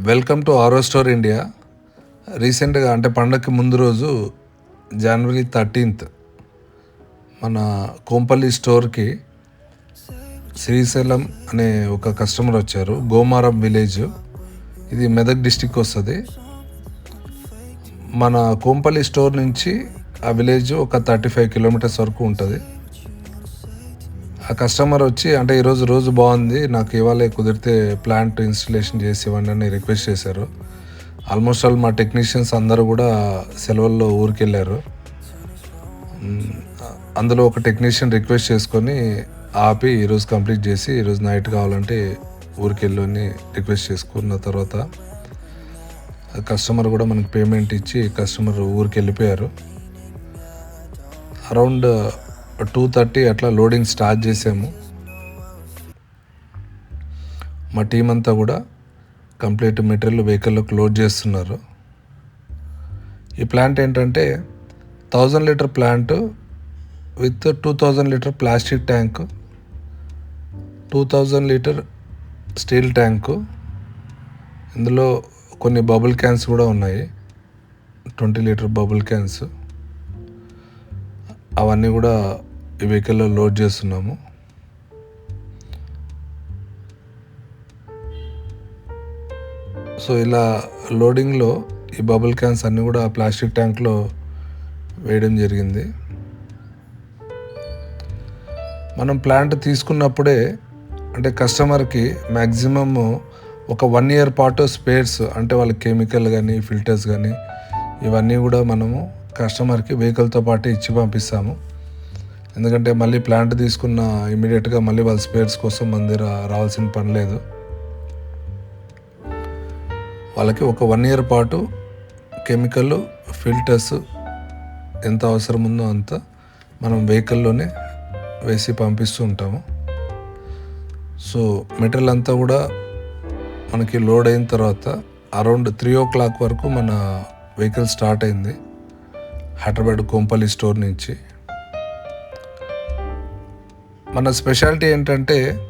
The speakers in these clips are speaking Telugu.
Welcome to RO store India. రీసెంట్గా అంటే పండగకి ముందు రోజు జనవరి థర్టీన్త్ మన కోంపల్లి స్టోర్కి శ్రీశైలం అనే ఒక కస్టమర్ వచ్చారు. గోమారం విలేజ్. ఇది మెదక్ డిస్టిక్ వస్తుంది. మన కోంపల్లి స్టోర్ నుంచి ఆ విలేజ్ ఒక థర్టీ ఫైవ్ కిలోమీటర్స్ వరకు ఉంటుంది. ఆ కస్టమర్ వచ్చి అంటే ఈరోజు రోజు బాగుంది నాకు ఇవాళ కుదిరితే ప్లాంట్ ఇన్స్టలేషన్ చేసి ఇవ్వండి అని రిక్వెస్ట్ చేశారు. ఆల్మోస్ట్ ఆల్ మా టెక్నీషియన్స్ అందరూ కూడా సెలవుల్లో ఊరికి వెళ్ళారు అందులో ఒక టెక్నీషియన్ రిక్వెస్ట్ చేసుకొని ఆపి ఈరోజు కంప్లీట్ చేసి ఈరోజు నైట్ కావాలంటే ఊరికి రిక్వెస్ట్ చేసుకున్న తర్వాత కస్టమర్ కూడా మనకి పేమెంట్ ఇచ్చి కస్టమర్ ఊరికి వెళ్ళిపోయారు అరౌండ్ టూ థర్టీ అట్లా లోడింగ్ స్టార్ట్ చేసాము. మా టీం అంతా కూడా కంప్లీట్ మెటీరియల్ వెహికల్లోకి లోడ్ చేస్తున్నారు. ఈ ప్లాంట్ ఏంటంటే thousand litre plant with two thousand litre plastic tank two thousand litre steel tank ఇందులో కొన్ని బబుల్ క్యాన్స్ కూడా ఉన్నాయి. Twenty litre bubble cans. అవన్నీ కూడా వెహికల్లో లోడ్ చేస్తున్నాము. సో ఇలా లోడింగ్లో ఈ బబుల్ క్యాన్స్ అన్నీ కూడా ప్లాస్టిక్ ట్యాంక్లో వేయడం జరిగింది. మనం ప్లాంట్ తీసుకున్నప్పుడే అంటే కస్టమర్కి మ్యాక్సిమమ్ ఒక వన్ ఇయర్ పాటు స్పేర్స్ అంటే వాళ్ళ కెమికల్ కానీ ఫిల్టర్స్ కానీ ఇవన్నీ కూడా మనము కస్టమర్కి వెహికల్తో పాటు ఇచ్చి పంపిస్తాము. ఎందుకంటే మళ్ళీ ప్లాంట్ తీసుకున్న ఇమీడియట్గా మళ్ళీ వాళ్ళ స్పేర్స్ కోసం మన దగ్గర రావాల్సిన పని లేదు. వాళ్ళకి ఒక వన్ ఇయర్ పాటు కెమికల్ ఫిల్టర్స్ ఎంత అవసరం ఉందో అంత మనం వెహికల్లోనే వేసి పంపిస్తూ ఉంటాము. సో మెటీరియల్ అంతా కూడా మనకి లోడ్ అయిన తర్వాత అరౌండ్ త్రీ ఓ క్లాక్ వరకు మన వెహికల్ స్టార్ట్ అయింది. హైదరాబాద్ కోంపల్లి స్టోర్ నుంచి. మన స్పెషాలిటీ ఏంటంటే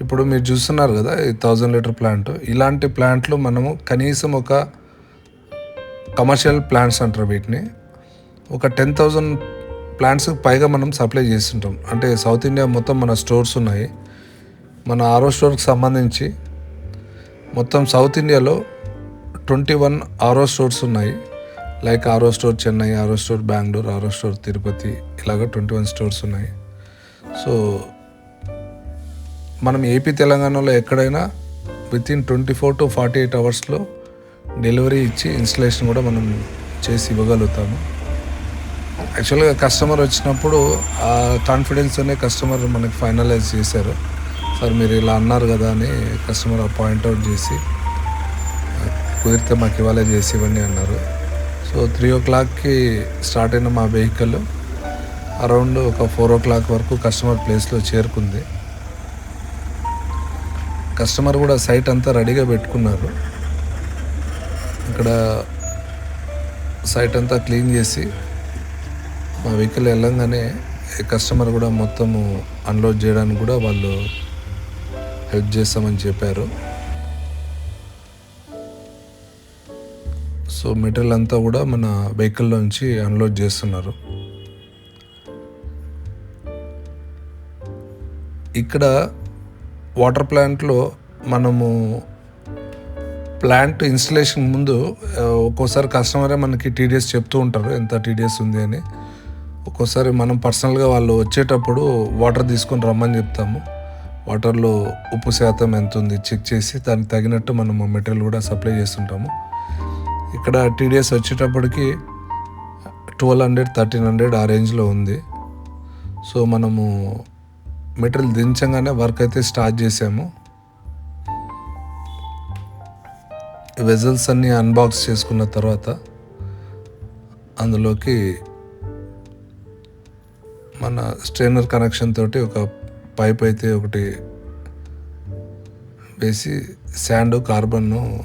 ఇప్పుడు మీరు చూస్తున్నారు కదా ఈ థౌజండ్ లీటర్ ప్లాంట్ ఇలాంటి ప్లాంట్లు మనము కనీసం ఒక కమర్షియల్ ప్లాంట్స్ అంటారు వీటిని. ఒక టెన్ థౌజండ్ ప్లాంట్స్ పైగా మనం సప్లై చేస్తుంటాం. అంటే సౌత్ ఇండియా మొత్తం మన స్టోర్స్ ఉన్నాయి. మన ఆరో స్టోర్కి సంబంధించి మొత్తం సౌత్ ఇండియాలో ట్వంటీ వన్ ఆరో స్టోర్స్ ఉన్నాయి. Like RO store Chennai RO store Bengaluru RO store Tirupati ఇలాగ ట్వంటీ వన్ స్టోర్స్ ఉన్నాయి. సో మనం ఏపీ తెలంగాణలో ఎక్కడైనా within twenty four to forty eight అవర్స్లో డెలివరీ ఇచ్చి ఇన్స్టలేషన్ కూడా మనం చేసి ఇవ్వగలుగుతాము. యాక్చువల్గా కస్టమర్ వచ్చినప్పుడు ఆ కాన్ఫిడెన్స్తోనే కస్టమర్ మనకి ఫైనలైజ్ చేశారు. సార్ మీరు ఇలా అన్నారు కదా అని కస్టమర్ పాయింట్అవుట్ చేసి కుదిరితే మాకు ఇవాళ చేసి ఇవ్వండి అన్నారు. సో త్రీ ఓ క్లాక్కి స్టార్ట్ అయిన మా వెహికల్ అరౌండ్ ఒక ఫోర్ ఓ క్లాక్ వరకు కస్టమర్ ప్లేస్లో చేరుకుంది. కస్టమర్ కూడా సైట్ అంతా రెడీగా పెట్టుకున్నారు. ఇక్కడ సైట్ అంతా క్లీన్ చేసి మా వెహికల్ వెళ్ళంగానే కస్టమర్ కూడా మొత్తము అన్లోడ్ చేయడానికి కూడా వాళ్ళు హెల్ప్ చేస్తామని చెప్పారు. సో మెటీరియల్ అంతా కూడా మన వెహికల్లో నుంచి అన్లోడ్ చేస్తున్నారు. ఇక్కడ వాటర్ ప్లాంట్లో మనము ప్లాంట్ ఇన్స్టలేషన్ ముందు ఒక్కోసారి కస్టమరే మనకి టీడీఎస్ చెప్తూ ఉంటారు ఎంత టీడీఎస్ ఉంది అని. ఒక్కోసారి మనం పర్సనల్గా వాళ్ళు వచ్చేటప్పుడు వాటర్ తీసుకొని రమ్మని చెప్తాము. వాటర్లో ఉప్పు శాతం ఎంత ఉంది చెక్ చేసి దానికి తగినట్టు మనము మెటీరియల్ కూడా సప్లై చేస్తుంటాము. ఇక్కడ టీడీఎస్ వచ్చేటప్పటికి ట్వెల్వ్ హండ్రెడ్ థర్టీన్ హండ్రెడ్ ఆ రేంజ్లో ఉంది. సో మనము మెటీరియల్ దించగానే వర్క్ అయితే స్టార్ట్ చేసాము. వెజల్స్ అన్ని అన్బాక్స్ చేసుకున్న తర్వాత అందులోకి మన స్ట్రైనర్ కనెక్షన్ తోటి ఒక పైప్ అయితే ఒకటి వేసి శాండ్ కార్బన్ను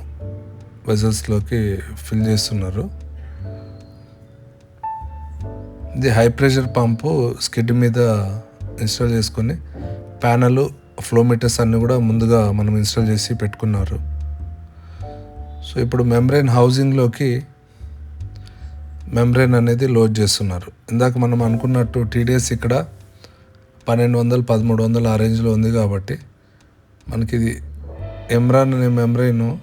వెజల్స్లోకి ఫిల్ చేస్తున్నారు. ఇది హై ప్రెషర్ పంపు స్కిడ్ మీద ఇన్స్టాల్ చేసుకొని ప్యానల్ ఫ్లో మీటర్స్ అన్నీ కూడా ముందుగా మనం ఇన్స్టాల్ చేసి పెట్టుకున్నారు. సో ఇప్పుడు మెమ్రైన్ హౌసింగ్లోకి మెంబ్రెయిన్ అనేది లోడ్ చేస్తున్నారు. ఇందాక మనం అనుకున్నట్టు టీడీఎస్ ఇక్కడ పన్నెండు వందలు పదమూడు వందలు ఆ రేంజ్లో ఉంది కాబట్టి మనకి ఇది ఎమ్రాన్ అనే మెమ్రైన్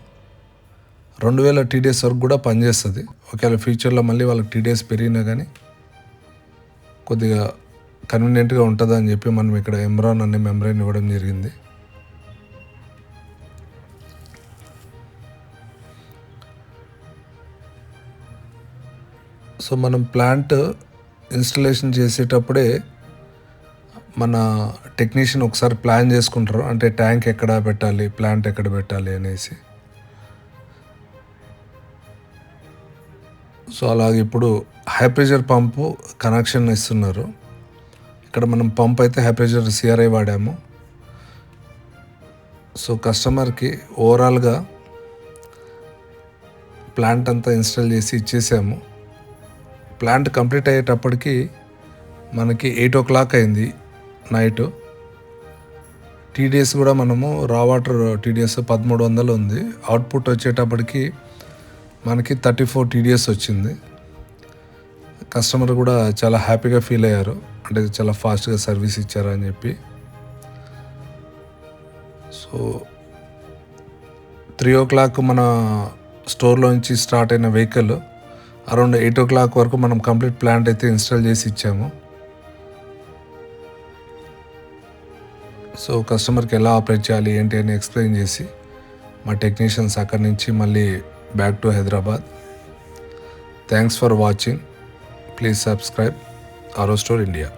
రెండు వేల టీడీఎస్ వరకు కూడా పనిచేస్తుంది. ఒకవేళ ఫ్యూచర్లో మళ్ళీ వాళ్ళకి టీడీఎస్ పెరిగినా కానీ కొద్దిగా కన్వీనియంట్గా ఉంటుందని చెప్పి మనం ఇక్కడ ఎమ్రాన్ అనే మెంబ్రెయిన్ ఇవ్వడం జరిగింది. సో మనం ప్లాంట్ ఇన్స్టలేషన్ చేసేటప్పుడే మన టెక్నీషియన్ ఒకసారి ప్లాన్ చేసుకుంటారు. అంటే ట్యాంక్ ఎక్కడ పెట్టాలి ప్లాంట్ ఎక్కడ పెట్టాలి అనేసి. సో అలాగే ఇప్పుడు హై ప్రెషర్ పంపు కనెక్షన్ ఇస్తున్నారు. ఇక్కడ మనం పంప్ అయితే హై సిఆర్ఐ వాడాము. సో కస్టమర్కి ఓవరాల్గా ప్లాంట్ అంతా ఇన్స్టాల్ చేసి ఇచ్చేసాము. ప్లాంట్ కంప్లీట్ అయ్యేటప్పటికి మనకి ఎయిట్ ఓ క్లాక్ అయింది నైట్. టీడీఎస్ కూడా మనము రా వాటర్ టీడీఎస్ పదమూడు వందలు ఉంది. అవుట్పుట్ వచ్చేటప్పటికి మనకి థర్టీ ఫోర్ టీడీఎస్ వచ్చింది. కస్టమర్ కూడా చాలా హ్యాపీగా ఫీల్ అయ్యారు. అంటే చాలా ఫాస్ట్గా సర్వీస్ ఇచ్చారని అని చెప్పి. సో త్రీ ఓ క్లాక్ మన స్టోర్లో నుంచి స్టార్ట్ అయిన vehicle around eight o'clock వరకు మనం కంప్లీట్ ప్లాంట్ అయితే ఇన్స్టాల్ చేసి ఇచ్చాము. సో కస్టమర్కి ఎలా ఆపరేట్ చేయాలి ఏంటి అని ఎక్స్ప్లెయిన్ చేసి మా టెక్నీషియన్స్ అక్కడి నుంచి మళ్ళీ back to Hyderabad thanks for watching please subscribe RO store India